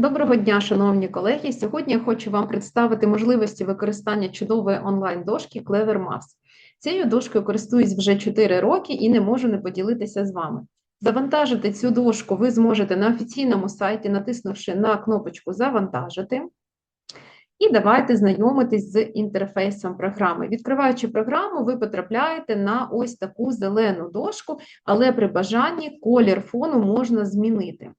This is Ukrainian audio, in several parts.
Доброго дня, шановні колеги. Сьогодні я хочу вам представити можливості використання чудової онлайн-дошки Clever Maps. Цією дошкою користуюсь вже 4 роки і не можу не поділитися з вами. Завантажити цю дошку ви зможете на офіційному сайті, натиснувши на кнопочку Завантажити. І давайте знайомитись з інтерфейсом програми. Відкриваючи програму, ви потрапляєте на ось таку зелену дошку, але при бажанні колір фону можна змінити.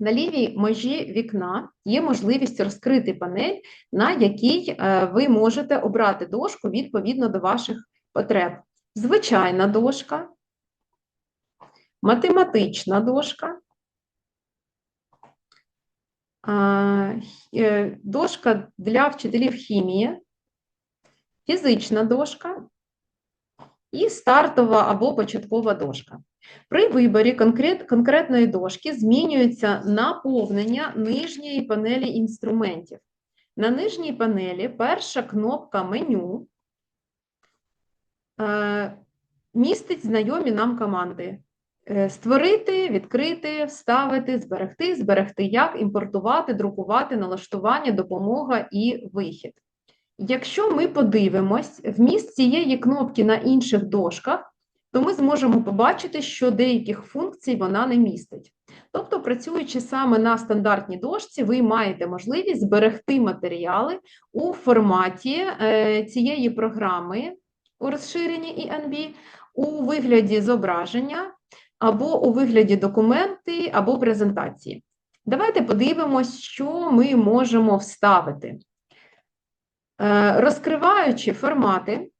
На лівій межі вікна є можливість розкрити панель, на якій е, ви можете обрати дошку відповідно до ваших потреб. Звичайна дошка, математична дошка, е, дошка для вчителів хімії, фізична дошка і стартова або початкова дошка. При виборі конкрет, конкретної дошки змінюється наповнення нижньої панелі інструментів. На нижній панелі перша кнопка меню е, містить знайомі нам команди. Е, створити, відкрити, вставити, зберегти, зберегти як, імпортувати, друкувати, налаштування, допомога і вихід. Якщо ми подивимось вміст цієї кнопки на інших дошках, то ми зможемо побачити, що деяких функцій вона не містить. Тобто, працюючи саме на стандартній дошці, ви маєте можливість зберегти матеріали у форматі е, цієї програми у розширенні ENB у вигляді зображення, або у вигляді документи, або презентації. Давайте подивимось, що ми можемо вставити. Е, розкриваючи формати,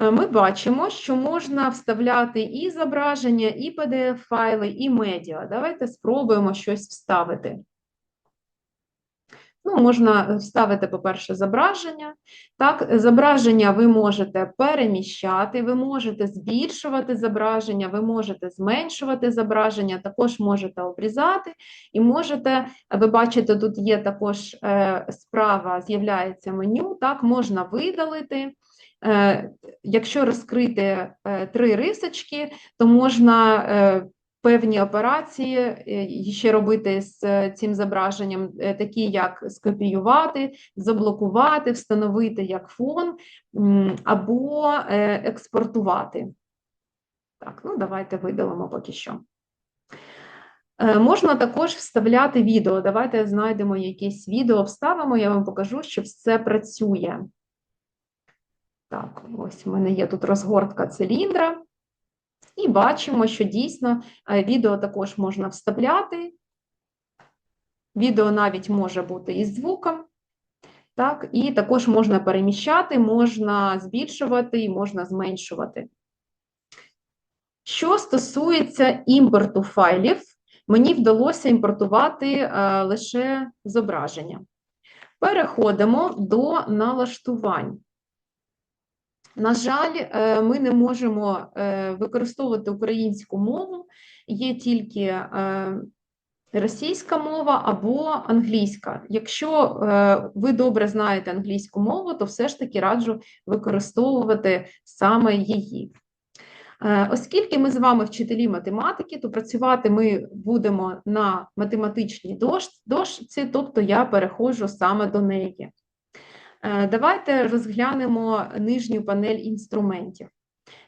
е, ми бачимо, що можна вставляти і зображення, і PDF-файли, і медіа. Давайте спробуємо щось вставити. Ну, Можна вставити, по-перше, зображення. Так, Зображення ви можете переміщати, ви можете збільшувати зображення, ви можете зменшувати зображення, також можете обрізати, і можете, ви бачите, тут є також е, справа, з'являється меню, так, можна видалити. Е, якщо розкрити е, три рисочки, то можна певні операції е, ще робити з е, цим зображенням, е, такі як скопіювати, заблокувати, встановити як фон або експортувати. Так, ну давайте видалимо поки що. Можна також вставляти відео. Давайте знайдемо якесь відео, вставимо, я вам покажу, що все працює. Так, ось у мене є тут розгортка циліндра. І бачимо, що дійсно е, відео також можна вставляти. Відео навіть може бути із звуком. Так, І також можна переміщати, можна збільшувати і можна зменшувати. Що стосується імпорту файлів, мені вдалося імпортувати е, лише зображення. Переходимо до налаштувань. На жаль, е, ми не можемо е, використовувати українську мову, є тільки е, російська мова або англійська. Якщо ви добре знаєте англійську мову, то все ж таки раджу використовувати саме її. Оскільки ми з вами вчителі математики, то працювати ми будемо на математичній дошці, тобто я переходжу саме до неї. Е, давайте розглянемо нижню панель інструментів.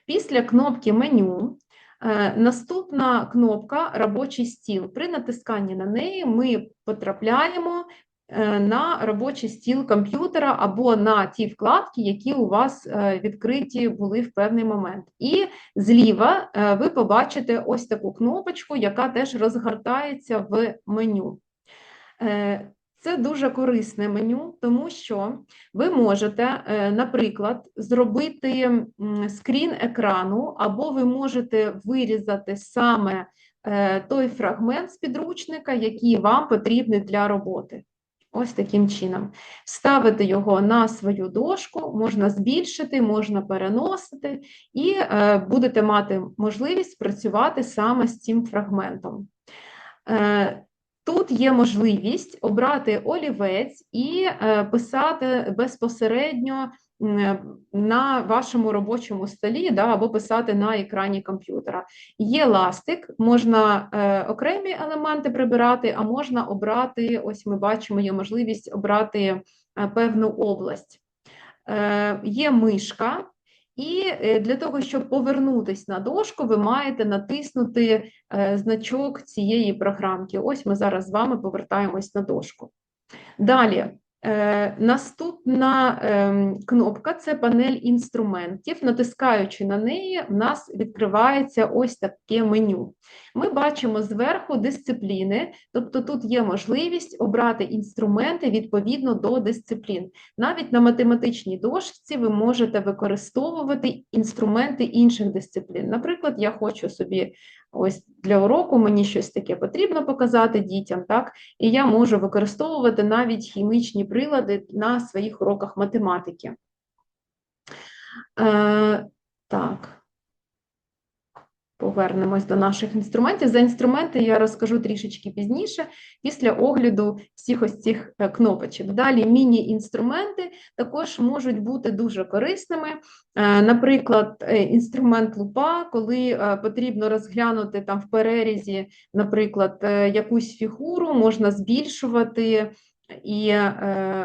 Після кнопки меню е, наступна кнопка робочий стіл. При натисканні на неї ми потрапляємо е, на робочий стіл комп'ютера або на ті вкладки, які у вас відкриті були в певний момент. І зліва ви побачите ось таку кнопочку, яка теж розгортається в меню. Це дуже корисне меню, тому що ви можете, е, наприклад, зробити скрін екрану, або ви можете вирізати саме е, той фрагмент з підручника, який вам потрібний для роботи. Ось таким чином. Ставити його на свою дошку, можна збільшити, можна переносити, і е, будете мати можливість працювати саме з цим фрагментом. Тут є можливість обрати олівець і е, писати безпосередньо на вашому робочому столі да, або писати на екрані комп'ютера. Є ластик, можна е, окремі елементи прибирати, а можна обрати, ось ми бачимо, є можливість обрати е, певну область. Е, Є мишка. І е, для того, щоб повернутися на дошку, ви маєте натиснути е, значок цієї програмки. Ось ми зараз з вами повертаємось на дошку. Далі наступна ем, кнопка це панель інструментів. Натискаючи на неї, в нас відкривається ось таке меню. Ми бачимо зверху дисципліни, тобто тут є можливість обрати інструменти відповідно до дисциплін. Навіть на математичній дошці ви можете використовувати інструменти інших дисциплін. Наприклад, я хочу собі ось для уроку мені щось таке потрібно показати дітям, так? І я можу використовувати навіть хімічні прилади на своїх уроках математики. Е, Так. Повернемось до наших інструментів. За інструменти я розкажу трішечки пізніше, після огляду всіх ось цих е, кнопочок. Далі міні-інструменти також можуть бути дуже корисними. Е, наприклад, е, інструмент лупа, коли потрібно розглянути там в перерізі, наприклад, якусь фігуру, можна збільшувати і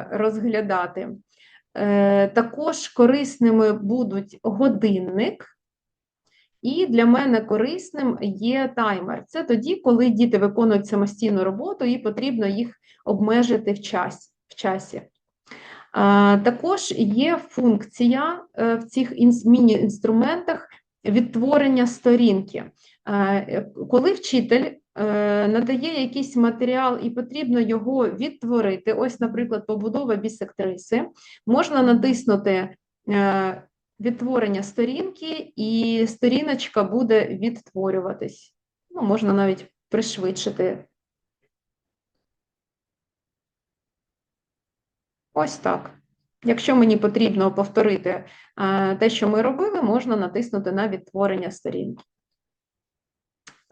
розглядати. Також корисними будуть годинник. І для мене корисним є таймер. Це тоді, коли діти виконують самостійну роботу і потрібно їх обмежити в часі. В часі. Також є функція е, в цих міні-інструментах відтворення сторінки. Коли вчитель е, надає якийсь матеріал і потрібно його відтворити, ось, наприклад, побудова бісектриси, можна натиснути е, відтворення сторінки, і сторіночка буде відтворюватись. Ну, Можна навіть пришвидшити. Ось так. Якщо мені потрібно повторити е, те, що ми робили, можна натиснути на відтворення сторінки.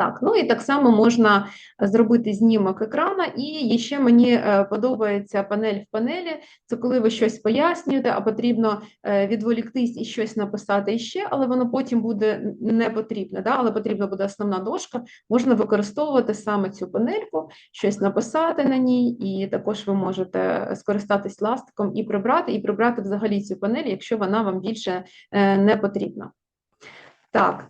Так, ну і так само можна зробити знімок екрана, і ще мені е, подобається панель в панелі. Це коли ви щось пояснюєте, а потрібно е, відволіктись і щось написати іще, але воно потім буде не потрібне. Да? Але потрібна буде основна дошка. Можна використовувати саме цю панельку, щось написати на ній, і також ви можете скористатись ластиком і прибрати, і прибрати взагалі цю панель, якщо вона вам більше е, не потрібна. Так.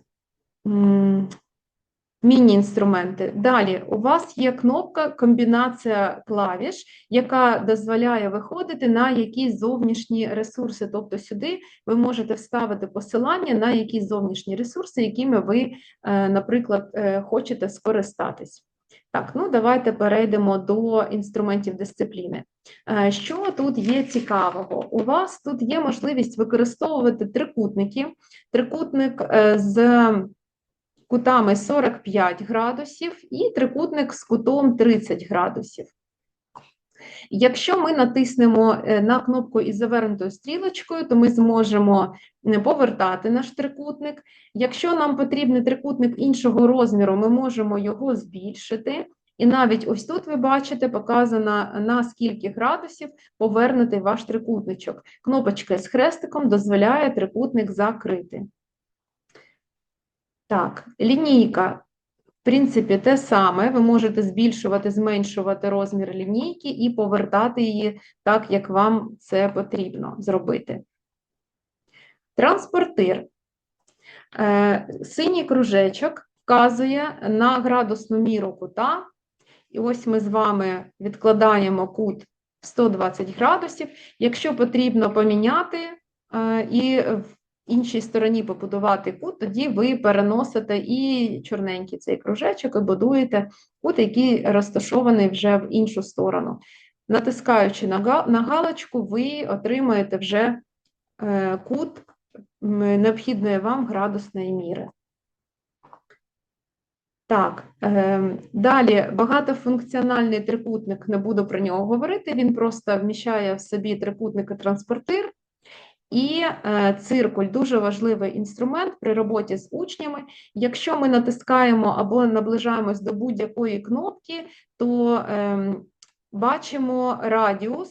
Міні-інструменти. Далі у вас є кнопка комбінація клавіш, яка дозволяє виходити на якісь зовнішні ресурси. Тобто сюди ви можете вставити посилання на якісь зовнішні ресурси, якими ви, е, наприклад, е, хочете скористатись. Так, ну давайте перейдемо до інструментів дисципліни. Е, що тут є цікавого? У вас тут є можливість використовувати трикутники, трикутник з кутами 45 градусів і трикутник з кутом 30 градусів. Якщо ми натиснемо е, на кнопку із завернутою стрілочкою, то ми зможемо повертати наш трикутник. Якщо нам потрібний трикутник іншого розміру, ми можемо його збільшити. І навіть ось тут ви бачите, показано на скільки градусів повернути ваш трикутничок. Кнопочка з хрестиком дозволяє трикутник закрити. Так, лінійка, в принципі, те саме. Ви можете збільшувати, зменшувати розмір лінійки і повертати її так, як вам це потрібно зробити. Транспортир. Е, синій кружечок вказує на градусну міру кута. І ось ми з вами відкладаємо кут в 120 градусів. Якщо потрібно поміняти е, і іншій стороні побудувати кут, тоді ви переносите і чорненький цей кружечок і будуєте кут, який розташований вже в іншу сторону. Натискаючи на галочку, ви отримаєте вже е, кут необхідної вам градусної міри. Так, е, далі багатофункціональний трикутник, не буду про нього говорити, він просто вміщає в собі трикутник і транспортир. І е, циркуль дуже важливий інструмент при роботі з учнями. Якщо ми натискаємо або наближаємось до будь-якої кнопки, то е, бачимо радіус.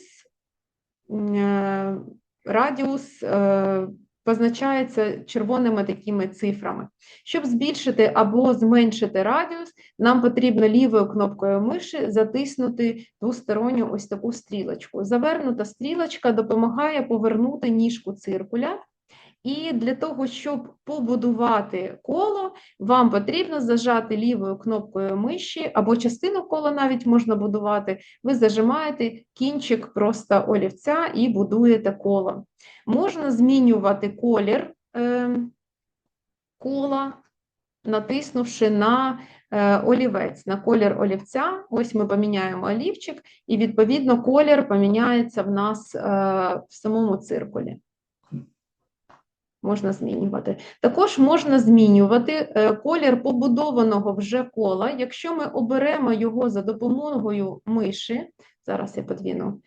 Е, радіус е, позначається червоними такими цифрами. Щоб збільшити або зменшити радіус, нам потрібно лівою кнопкою миші затиснути двосторонню ось таку стрілочку. Завернута стрілочка допомагає повернути ніжку циркуля. І для того, щоб побудувати коло, вам потрібно зажати лівою кнопкою миші, або частину кола навіть можна будувати. Ви зажимаєте кінчик просто олівця і будуєте коло. Можна змінювати колір е, кола, натиснувши на е, олівець, на колір олівця. Ось ми поміняємо олівчик, і, відповідно, колір поміняється в нас е, в самому циркулі можна змінювати. Також можна змінювати е, колір побудованого вже кола. Якщо ми оберемо його за допомогою миші, зараз я подвіну.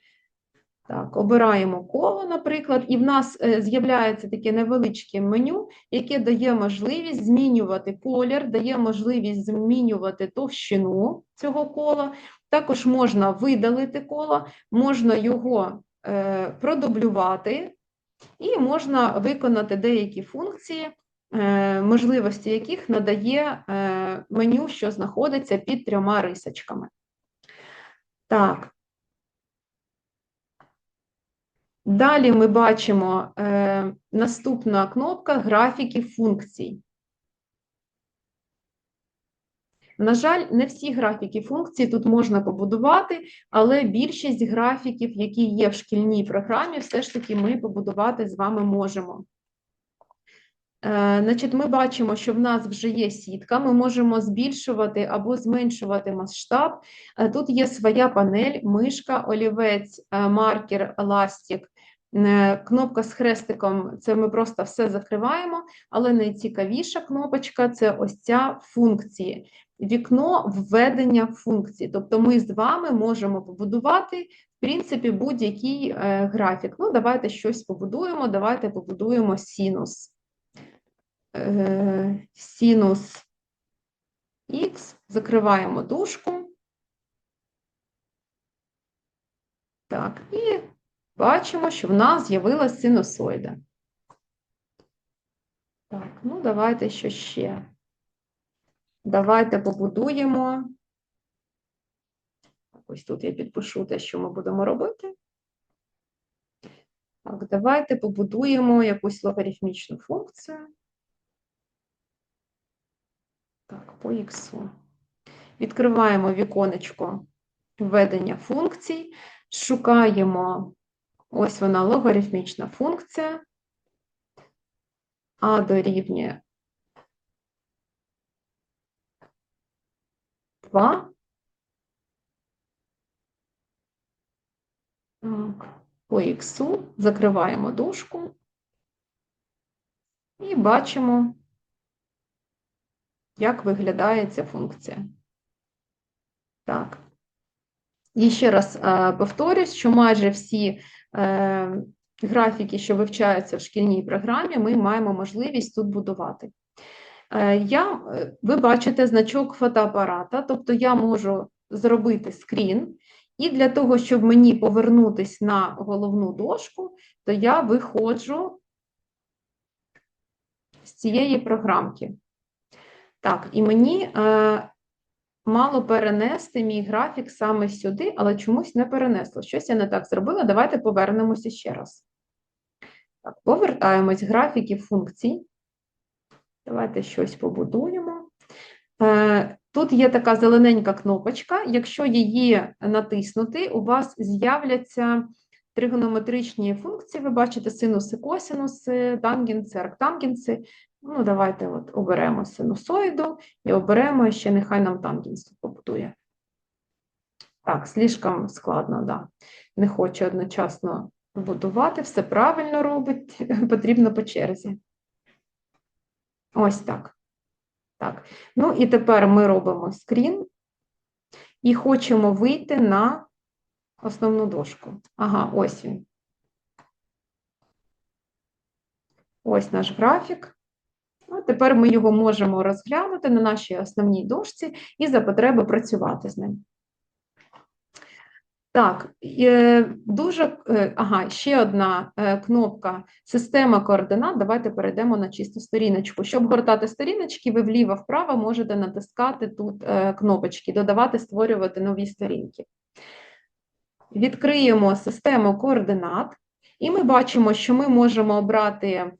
Так, обираємо коло, наприклад, і в нас е, з'являється таке невеличке меню, яке дає можливість змінювати колір, дає можливість змінювати товщину цього кола. Також можна видалити коло, можна його е, продублювати, і можна виконати деякі функції, е, можливості яких надає е, меню, що знаходиться під трьома рисочками. Так. Далі ми бачимо е, наступна кнопка графіки функцій. На жаль, не всі графіки функцій тут можна побудувати, але більшість графіків, які є в шкільній програмі, все ж таки ми побудувати з вами можемо. Е, значить, Ми бачимо, що в нас вже є сітка, ми можемо збільшувати або зменшувати масштаб. Е, тут є своя панель, мишка, олівець, е, маркер, ластик, кнопка з хрестиком це ми просто все закриваємо, але найцікавіша кнопочка це ось ця функції вікно введення функцій. Тобто ми з вами можемо побудувати, в принципі, будь-який е, графік. Ну, давайте щось побудуємо, давайте побудуємо синус. Е, синус Х, закриваємо дужку. Так, і бачимо, що в нас з'явилася синусоїда. Так, ну давайте що ще. Давайте побудуємо. Ось тут я підпишу те, що ми будемо робити. Так, давайте побудуємо якусь логарифмічну функцію. Так, по х. Відкриваємо віконечко введення функцій, шукаємо ось вона логарифмічна функція, а дорівнює 2. Так, по х закриваємо дужку і бачимо, як виглядає ця функція. Так. І ще раз е, повторюсь, що майже всі графіки, що вивчаються в шкільній програмі, ми маємо можливість тут будувати. Е, я, е, Ви бачите значок фотоапарата, тобто я можу зробити скрін, і для того, щоб мені повернутися на головну дошку, то я виходжу з цієї програмки. Так, і мені е, мало перенести мій графік саме сюди, але чомусь не перенесло. Щось я не так зробила. Давайте повернемося ще раз. Так, Повертаємось графіки функцій. Давайте щось побудуємо. Е, тут є така зелененька кнопочка. Якщо її натиснути, у вас з'являться тригонометричні функції. Ви бачите синуси, косинуси, тангенси, арктангенси. Ну, Давайте от оберемо синусоїду і оберемо ще, нехай нам тангенс побудує. Так, слишком складно, да. Не хоче одночасно будувати, все правильно робить, потрібно по черзі. Ось так. Так. Ну і тепер ми робимо скрін і хочемо вийти на основну дошку. Ага, ось він. Ось наш графік. Ну, Тепер ми його можемо розглянути на нашій основній дошці і за потреби працювати з ним. Так, е, дуже е, ага, ще одна е, кнопка система координат. Давайте перейдемо на чисту сторіночку. Щоб гортати сторіночки, ви вліво-вправо можете натискати тут кнопочки, додавати, створювати нові сторінки. Відкриємо систему координат, і ми бачимо, що ми можемо обрати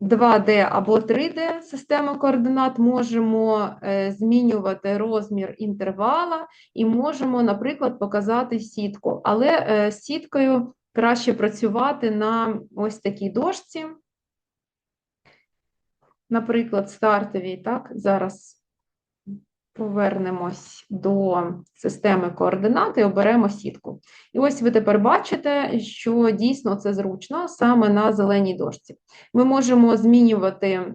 2D або 3D систему координат, можемо е, змінювати розмір інтервала і можемо, наприклад, показати сітку. Але е, з сіткою краще працювати на ось такій дошці. Наприклад, стартовій, так, зараз Повернемось до системи координат і оберемо сітку. І ось ви тепер бачите, що дійсно це зручно саме на зеленій дошці. Ми можемо змінювати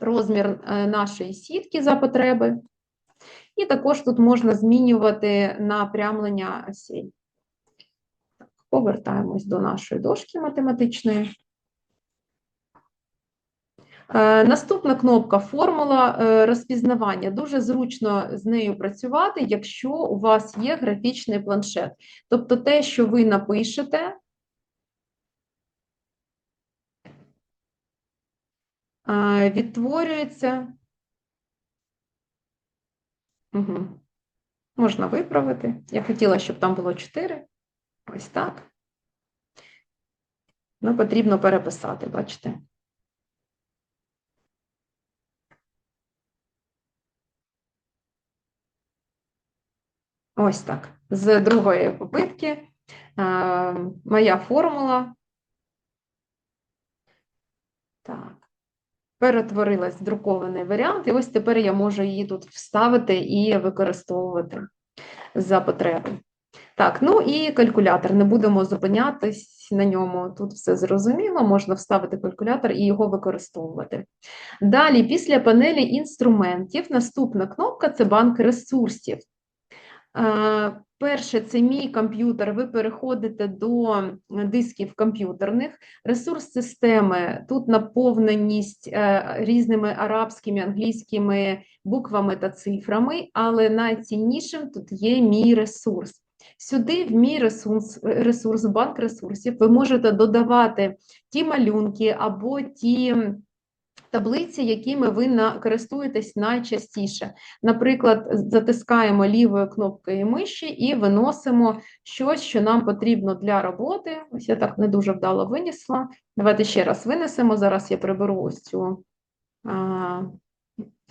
розмір е, нашої сітки за потреби, і також тут можна змінювати напрямлення осей. Повертаємось до нашої дошки математичної. Е, наступна кнопка формула е, розпізнавання. Дуже зручно з нею працювати, якщо у вас є графічний планшет. Тобто те, що ви напишете, е, відтворюється. Угу. Можна виправити. Я хотіла, щоб там було 4. Ось так. Ну, потрібно переписати, бачите. Ось так. З другої попитки моя формула. Так. Перетворилась в друкований варіант, і ось тепер я можу її тут вставити і використовувати за потреби. Так, ну і калькулятор. Не будемо зупинятись на ньому. Тут все зрозуміло, можна вставити калькулятор і його використовувати. Далі, після панелі інструментів, наступна кнопка це банк ресурсів. Перше, це мій комп'ютер. Ви переходите до дисків комп'ютерних, ресурс системи. Тут наповненість е, різними арабськими, англійськими буквами та цифрами, але найціннішим тут є мій ресурс. Сюди, в мій ресурс, ресурс, банк ресурсів, ви можете додавати ті малюнки або ті таблиці, якими ви користуєтесь найчастіше. Наприклад, затискаємо лівою кнопкою миші і виносимо щось, що нам потрібно для роботи. Ось я так не дуже вдало винесла. Давайте ще раз винесемо. Зараз я приберу ось цю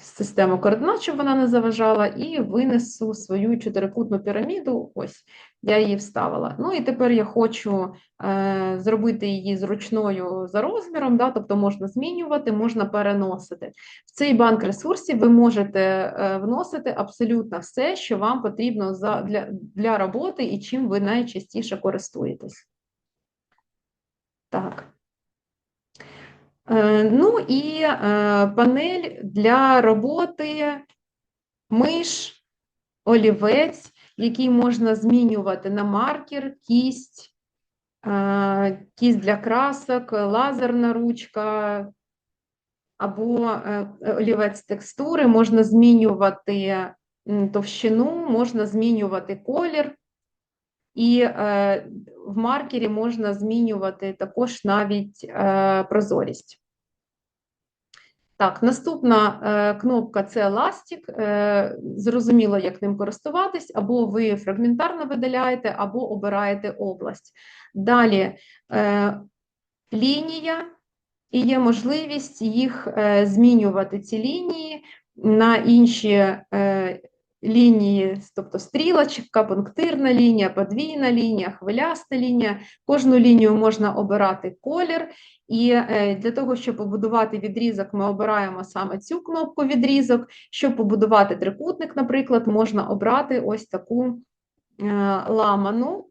систему координат, щоб вона не заважала, і винесу свою чотирикутну піраміду. Ось я її вставила. Ну і тепер я хочу е, зробити її зручною за розміром, да, тобто можна змінювати, можна переносити. В цей банк ресурсів ви можете е, вносити абсолютно все, що вам потрібно за, для, для роботи і чим ви найчастіше користуєтесь. Так. Е, ну і е, панель для роботи миш, олівець, який можна змінювати на маркер, кість, е, кість для красок, лазерна ручка або олівець текстури, можна змінювати товщину, можна змінювати колір. І е, в маркері можна змінювати також навіть е, прозорість. Так, наступна е, кнопка це еластик. Е, зрозуміло, як ним користуватись, або ви фрагментарно видаляєте, або обираєте область. Далі е, лінія, і є можливість їх е, змінювати, ці лінії на інші е, лінії, тобто стрілочка, пунктирна лінія, подвійна лінія, хвиляста лінія. Кожну лінію можна обирати колір, і е, для того, щоб побудувати відрізок, ми обираємо саме цю кнопку відрізок. Щоб побудувати трикутник, наприклад, можна обрати ось таку е, ламану,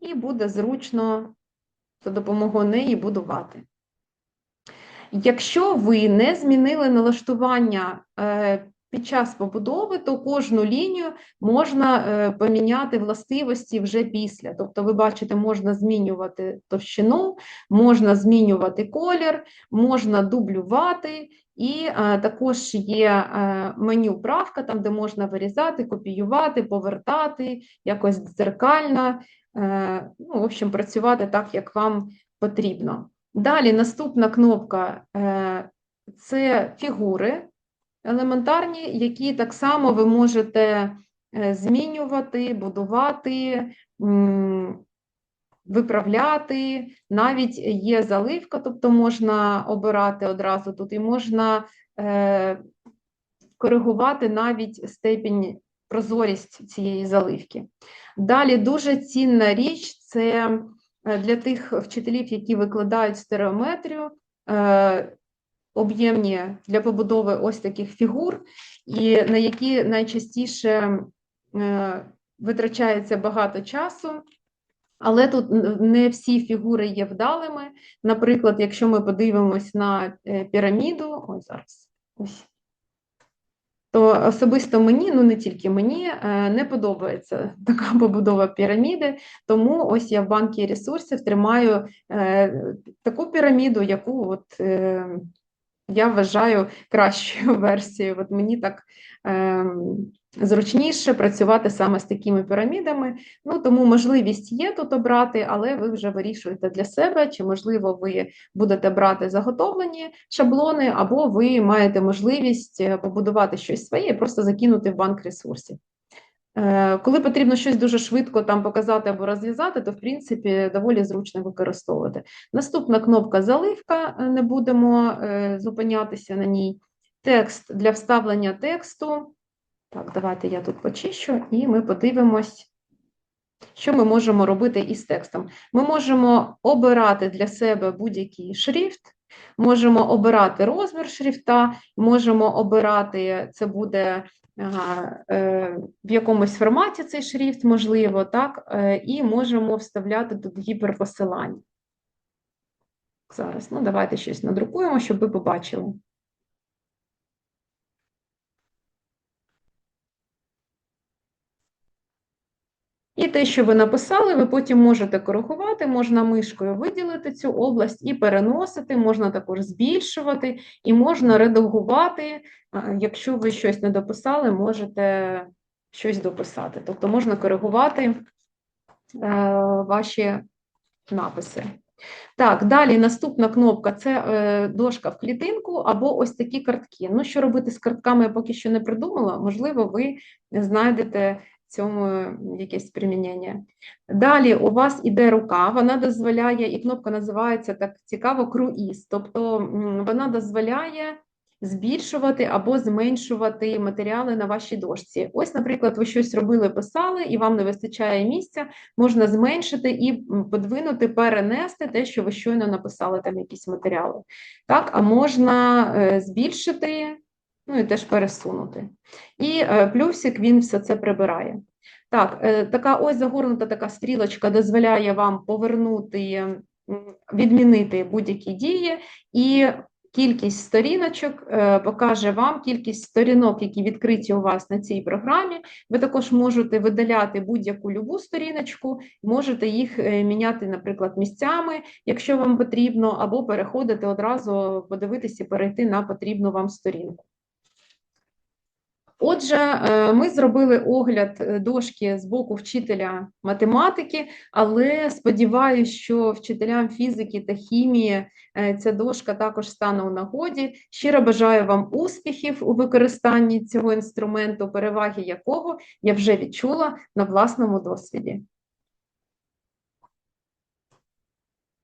і буде зручно за допомогою неї будувати. Якщо ви не змінили налаштування е, під час побудови, то кожну лінію можна е, поміняти властивості вже після. Тобто, ви бачите, можна змінювати товщину, можна змінювати колір, можна дублювати, і е, також є е, меню правка, там, де можна вирізати, копіювати, повертати, якось дзеркально, е, ну, в общем, працювати так, як вам потрібно. Далі наступна кнопка е, це фігури елементарні, які так само ви можете е, змінювати, будувати, виправляти. Навіть є заливка, тобто можна обирати одразу тут, і можна е, коригувати навіть степінь прозорість цієї заливки. Далі дуже цінна річ це для тих вчителів, які викладають стереометрію, е, об'ємні для побудови ось таких фігур, і на які найчастіше е, витрачається багато часу. Але тут не всі фігури є вдалими. Наприклад, якщо ми подивимось на е, піраміду, ось зараз ось, то особисто мені, ну не тільки мені, е, не подобається така побудова піраміди, тому ось я в банкі ресурсів тримаю таку піраміду, яку от я вважаю кращою версією. От мені так е, зручніше працювати саме з такими пірамідами. Ну тому можливість є тут обрати, але ви вже вирішуєте для себе, чи можливо ви будете брати заготовлені шаблони, або ви маєте можливість е, побудувати щось своє просто закинути в банк ресурсів. Е, коли потрібно щось дуже швидко там показати або розв'язати, то в принципі доволі зручно використовувати. Наступна кнопка заливка, е, не будемо зупинятися на ній. Текст для вставлення тексту. Так, давайте я тут почищу, і ми подивимось, що ми можемо робити із текстом. Ми можемо обирати для себе будь-який шрифт, можемо обирати розмір шрифта, можемо обирати, це буде Е, в якомусь форматі цей шрифт, можливо, так, е, і можемо вставляти тут гіперпосилання. Зараз, ну, давайте щось надрукуємо, щоб ви побачили. І те, що ви написали, ви потім можете коригувати, можна мишкою виділити цю область і переносити, можна також збільшувати, і можна редагувати. Якщо ви щось не дописали, можете щось дописати. Тобто можна коригувати е, ваші написи. Так, далі наступна кнопка це е, дошка в клітинку або ось такі картки. Ну, що робити з картками, я поки що не придумала, можливо, ви знайдете цьому якесь примінення. Далі у вас іде рука, вона дозволяє, і кнопка називається так цікаво, круїз, тобто вона дозволяє збільшувати або зменшувати матеріали на вашій дошці. Ось, наприклад, ви щось робили, писали, і вам не вистачає місця, можна зменшити і подвинути, перенести те, що ви щойно написали, там якісь матеріали. Так, А можна е, збільшити ну і теж пересунути. І е, плюсик він все це прибирає. Так, е, така ось загорнута така стрілочка дозволяє вам повернути, відмінити будь-які дії, і кількість сторіночок е, покаже вам кількість сторінок, які відкриті у вас на цій програмі. Ви також можете видаляти будь-яку любу сторіночку, можете їх міняти, наприклад, місцями, якщо вам потрібно, або переходити одразу, подивитися, перейти на потрібну вам сторінку. Отже, е, ми зробили огляд е, дошки з боку вчителя математики, але сподіваюся, що вчителям фізики та хімії е, ця дошка також стане у нагоді. Щиро бажаю вам успіхів у використанні цього інструменту, переваги якого я вже відчула на власному досвіді.